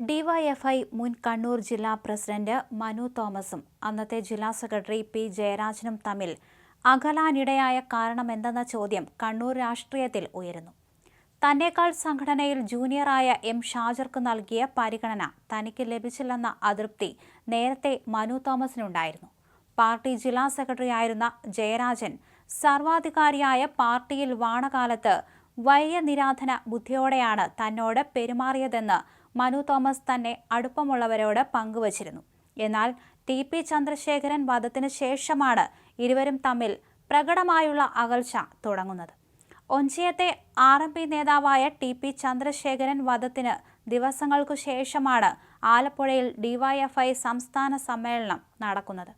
DYFI മുൻ കണ്ണൂർ ജില്ലാ president Manu തോമസും അന്നത്തെ ജില്ലാ സെക്രട്ടറി പി ജയരാജനും തമ്മിൽ അകലാനിടയായ കാരണമെന്തെന്ന ചോദ്യം കണ്ണൂർ രാഷ്ട്രീയത്തിൽ ഉയരുന്നു. തന്നേക്കാൾ സംഘടനയിൽ ജൂനിയറായ എം ഷാജർക്ക് നൽകിയ പരിഗണന തനിക്ക് ലഭിച്ചില്ലെന്ന അതൃപ്തി നേരത്തെ മനു തോമസിനുണ്ടായിരുന്നു. പാർട്ടി ജില്ലാ സെക്രട്ടറി ആയിരുന്ന ജയരാജൻ സർവാധികാരിയായ പാർട്ടിയിൽ വാണകാലത്ത് വലിയ നിരാധന ബുദ്ധിയോടെയാണ് തന്നോട് പെരുമാറിയതെന്ന് മനു തോമസ് തന്നെ അടുപ്പമുള്ളവരോട് പങ്കുവച്ചിരുന്നു. എന്നാൽ ടി പി ചന്ദ്രശേഖരൻ വധത്തിന് ശേഷമാണ് ഇരുവരും തമ്മിൽ പ്രകടമായുള്ള അകൽച്ച തുടങ്ങുന്നത്. ഒഞ്ചിയത്തെ ആർ എം പി നേതാവായ ടി പി ചന്ദ്രശേഖരൻ വധത്തിന് ദിവസങ്ങൾക്കു ശേഷമാണ് ആലപ്പുഴയിൽ ഡിവൈഎഫ്ഐ സംസ്ഥാന സമ്മേളനം നടക്കുന്നത്.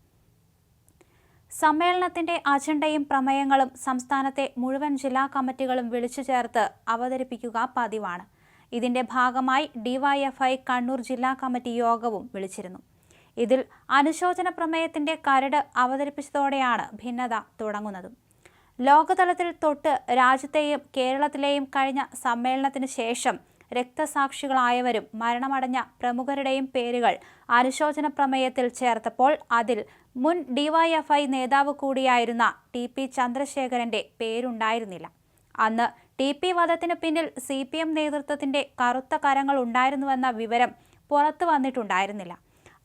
സമ്മേളനത്തിന്റെ അജണ്ടയും പ്രമേയങ്ങളും സംസ്ഥാനത്തെ മുഴുവൻ ജില്ലാ കമ്മിറ്റികളും വിളിച്ചു ചേർത്ത് അവതരിപ്പിക്കുക പതിവാണ്. ഇതിന്റെ ഭാഗമായി ഡിവൈഎഫ്ഐ കണ്ണൂർ ജില്ലാ കമ്മിറ്റി യോഗവും വിളിച്ചിരുന്നു. ഇതിൽ അനുശോചന പ്രമേയത്തിന്റെ കരട് അവതരിപ്പിച്ചതോടെയാണ് ഭിന്നത തുടങ്ങുന്നതും. ലോകതലത്തിൽ തൊട്ട് രാജ്യത്തെയും കേരളത്തിലെയും കഴിഞ്ഞ സമ്മേളനത്തിന് ശേഷം രക്തസാക്ഷികളായവരും മരണമടഞ്ഞ പ്രമുഖരുടെയും പേരുകൾ അനുശോചന പ്രമേയത്തിൽ ചേർത്തപ്പോൾ അതിൽ മുൻ ഡിവൈഎഫ്ഐ നേതാവ് കൂടിയായിരുന്ന ടി പി ചന്ദ്രശേഖരന്റെ പേരുണ്ടായിരുന്നില്ല. അന്ന് ടി പി വധത്തിന് പിന്നിൽ സി പി എം നേതൃത്വത്തിന്റെ കറുത്ത കരങ്ങൾ ഉണ്ടായിരുന്നുവെന്ന വിവരം പുറത്തു വന്നിട്ടുണ്ടായിരുന്നില്ല.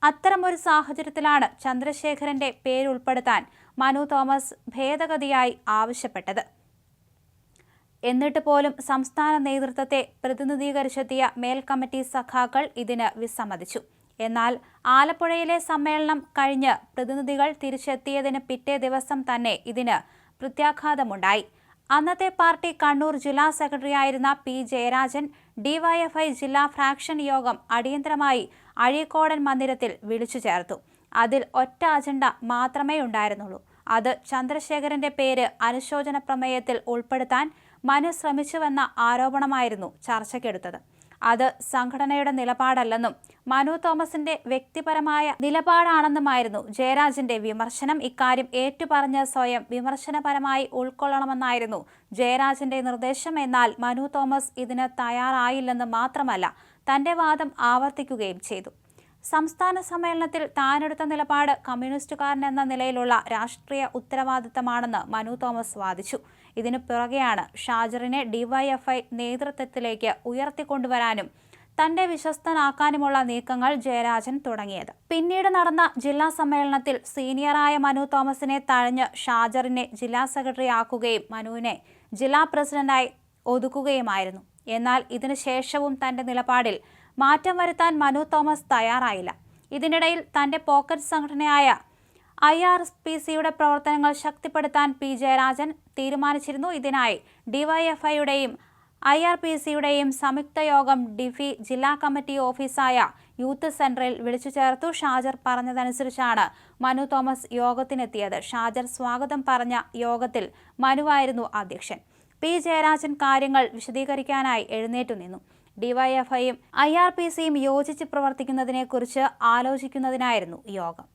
അത്തരമൊരു സാഹചര്യത്തിലാണ് ചന്ദ്രശേഖരന്റെ പേരുൾപ്പെടുത്താൻ മനു തോമസ് ഭേദഗതിയായി ആവശ്യപ്പെട്ടത്. എന്നിട്ട് പോലും സംസ്ഥാന നേതൃത്വത്തെ പ്രതിനിധീകരിച്ചെത്തിയ മേൽക്കമ്മിറ്റി സഖാക്കൾ ഇതിന് വിസമ്മതിച്ചു. എന്നാൽ ആലപ്പുഴയിലെ സമ്മേളനം കഴിഞ്ഞ് പ്രതിനിധികൾ തിരിച്ചെത്തിയതിന് പിറ്റേ ദിവസം തന്നെ ഇതിന് പ്രത്യാഘാതമുണ്ടായി. അന്നത്തെ പാർട്ടി കണ്ണൂർ ജില്ലാ സെക്രട്ടറിയായിരുന്ന പി ജയരാജൻ ഡിവൈഎഫ്ഐ ജില്ലാ ഫ്രാക്ഷൻ യോഗം അടിയന്തരമായി അഴീക്കോടൻ മന്ദിരത്തിൽ വിളിച്ചു ചേർത്തു. അതിൽ ഒറ്റ അജണ്ട മാത്രമേ ഉണ്ടായിരുന്നുള്ളൂ. അത് ചന്ദ്രശേഖരന്റെ പേര് അനുശോചന പ്രമേയത്തിൽ ഉൾപ്പെടുത്താൻ മനു ശ്രമിച്ചുവെന്ന ആരോപണമായിരുന്നു ചർച്ചയ്ക്കെടുത്തത്. അത് സംഘടനയുടെ നിലപാടല്ലെന്നും മനു തോമസിന്റെ വ്യക്തിപരമായ നിലപാടാണെന്നുമായിരുന്നു ജയരാജന്റെ വിമർശനം. ഇക്കാര്യം ഏറ്റുപറഞ്ഞ് സ്വയം വിമർശനപരമായി ഉൾക്കൊള്ളണമെന്നായിരുന്നു ജയരാജന്റെ നിർദ്ദേശം. എന്നാൽ മനു തോമസ് ഇതിന് തയ്യാറായില്ലെന്ന് മാത്രമല്ല തന്റെ വാദം ആവർത്തിക്കുകയും ചെയ്തു. സംസ്ഥാന സമ്മേളനത്തിൽ താനെടുത്ത നിലപാട് കമ്മ്യൂണിസ്റ്റുകാരൻ എന്ന നിലയിലുള്ള രാഷ്ട്രീയ ഉത്തരവാദിത്തമാണെന്ന് മനു തോമസ് വാദിച്ചു. ഇതിനു പിറകെയാണ് ഷാജറിനെ ഡിവൈഎഫ്ഐ നേതൃത്വത്തിലേക്ക് ഉയർത്തിക്കൊണ്ടുവരാനും തന്റെ വിശ്വസ്തനാക്കാനുമുള്ള നീക്കങ്ങൾ ജയരാജൻ തുടങ്ങിയത്. പിന്നീട് നടന്ന ജില്ലാ സമ്മേളനത്തിൽ സീനിയറായ മനു തോമസിനെ തഴഞ്ഞ് ഷാജറിനെ ജില്ലാ സെക്രട്ടറി ആക്കുകയും മനുവിനെ ജില്ലാ പ്രസിഡന്റായി ഒതുക്കുകയുമായിരുന്നു. എന്നാൽ ഇതിനു ശേഷവും തന്റെ നിലപാടിൽ മാറ്റം വരുത്താൻ മനു തോമസ് തയ്യാറായില്ല. ഇതിനിടയിൽ തന്റെ പോക്കറ്റ് സംഘടനയായ ഐ ആർ പി സിയുടെ പ്രവർത്തനങ്ങൾ ശക്തിപ്പെടുത്താൻ പി ജയരാജൻ തീരുമാനിച്ചിരുന്നു. ഇതിനായി ഡിവൈഎഫ്ഐയുടെയും ഐ ആർ പി സിയുടെയും സംയുക്ത യോഗം ഡിഫി ജില്ലാ കമ്മിറ്റി ഓഫീസായ യൂത്ത് സെന്ററിൽ വിളിച്ചു ചേർത്തു. ഷാജർ പറഞ്ഞതനുസരിച്ചാണ് മനു തോമസ് യോഗത്തിനെത്തിയത്. ഷാജർ സ്വാഗതം പറഞ്ഞ യോഗത്തിൽ മനുവായിരുന്നു അധ്യക്ഷൻ. പി ജയരാജൻ കാര്യങ്ങൾ വിശദീകരിക്കാനായി എഴുന്നേറ്റു നിന്നു. ഡിവൈഎഫ്ഐയും ഐ ആർ പി സിയും യോജിച്ച് പ്രവർത്തിക്കുന്നതിനെക്കുറിച്ച് ആലോചിക്കുന്നതിനായിരുന്നു യോഗം.